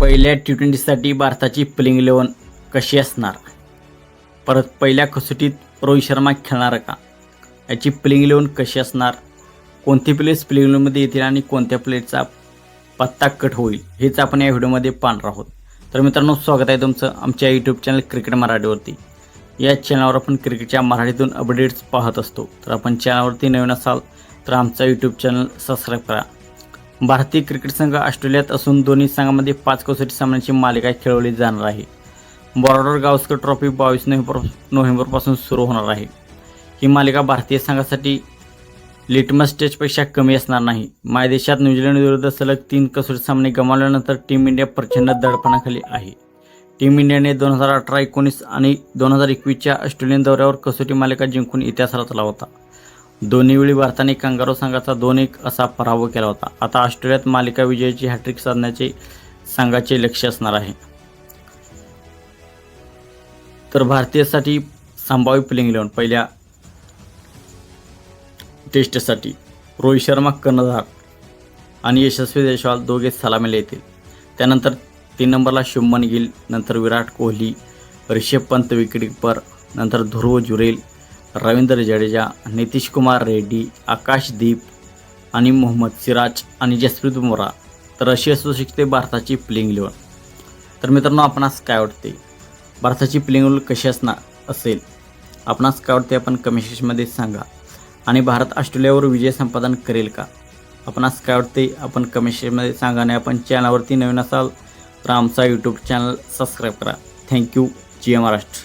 पहिल्या टी ट्वेंटीसाठी भारताची playing eleven कशी असणार? परत पहिल्या कसोटीत रोहित शर्मा खेळणार का? याची प्लेइंग इलेवन कशी असणार? कोणते प्लेयर्स प्लेइंग इलेवनमध्ये येतील आणि कोणत्या प्लेयरचा पत्ता कट होईल? हेच आपण या व्हिडिओमध्ये पाहणार आहोत. तर मित्रांनो स्वागत आहे तुमचं आमच्या यूट्यूब चॅनल क्रिकेट मराठीवरती. या चॅनलवर आपण क्रिकेटच्या मराठीतून अपडेट्स पाहत असतो. तर आपण चॅनलवरती नवीन असाल तर आमचा यूट्यूब चॅनल सबस्क्राईब करा. भारतीय क्रिकेट संघ ऑस्ट्रेलियात असून दोन्ही संघामध्ये पाच कसोटी सामन्यांची मालिका खेळवली जाणार आहे. बॉर्डर गावस्कर ट्रॉफी बावीस नोव्हेंबर नोव्हेंबरपासून सुरू होणार आहे. ही मालिका भारतीय संघासाठी लिटमस टेस्टपेक्षा कमी असणार नाही. मायदेशात न्यूझीलंड विरुद्ध सलग तीन कसोटी सामने गमावल्यानंतर टीम इंडिया प्रचंड दडपणाखाली आहे. टीम इंडियाने दोन हजार अठरा एकोणीस आणि दोन हजार एकवीसच्या ऑस्ट्रेलियन दौऱ्यावर कसोटी मालिका जिंकून इतिहास रचला होता. दोन्ही वेळी भारताने कांगारो संघाचा दोन एक असा पराभव केला होता. आता ऑस्ट्रेलियात मालिका विजयाची हॅट्रिक साधण्याचे संघाचे लक्ष असणार आहे. तर भारतीयसाठी संभाव्य प्लेइंग इलेव्हन पहिल्या टेस्टसाठी. रोहित शर्मा कर्णधार आणि यशस्वी देशवाल दोघे सलामीला येतील. त्यानंतर तीन नंबरला शुभमन गिल नंतर विराट कोहली ऋषभ पंत विकेटकीपर नंतर ध्रुव जुरेल रवींद्र जडेजा नितीश कुमार रेड्डी आकाशदीप आणि मोहम्मद सिराज आणि जसप्रीत बुमरा. तर अशी असू शकते भारताची प्लेइंग इलेवन तर मित्रांनो आपणास काय वाटते भारताची प्लेइंग इलेवन कशी असणार असेल? आपणास काय वाटते आपण कमेंट सेक्शनमध्ये सांगा. आणि भारत ऑस्ट्रेलियावर विजय संपादन करेल का? आपणास काय वाटते आपण कमेंट सेक्शनमध्ये सांगा आणि आपण चॅनलवरती नवीन असाल तर आमचा यूट्यूब चॅनल सबस्क्राईब करा. थँक्यू जी महाराष्ट्र.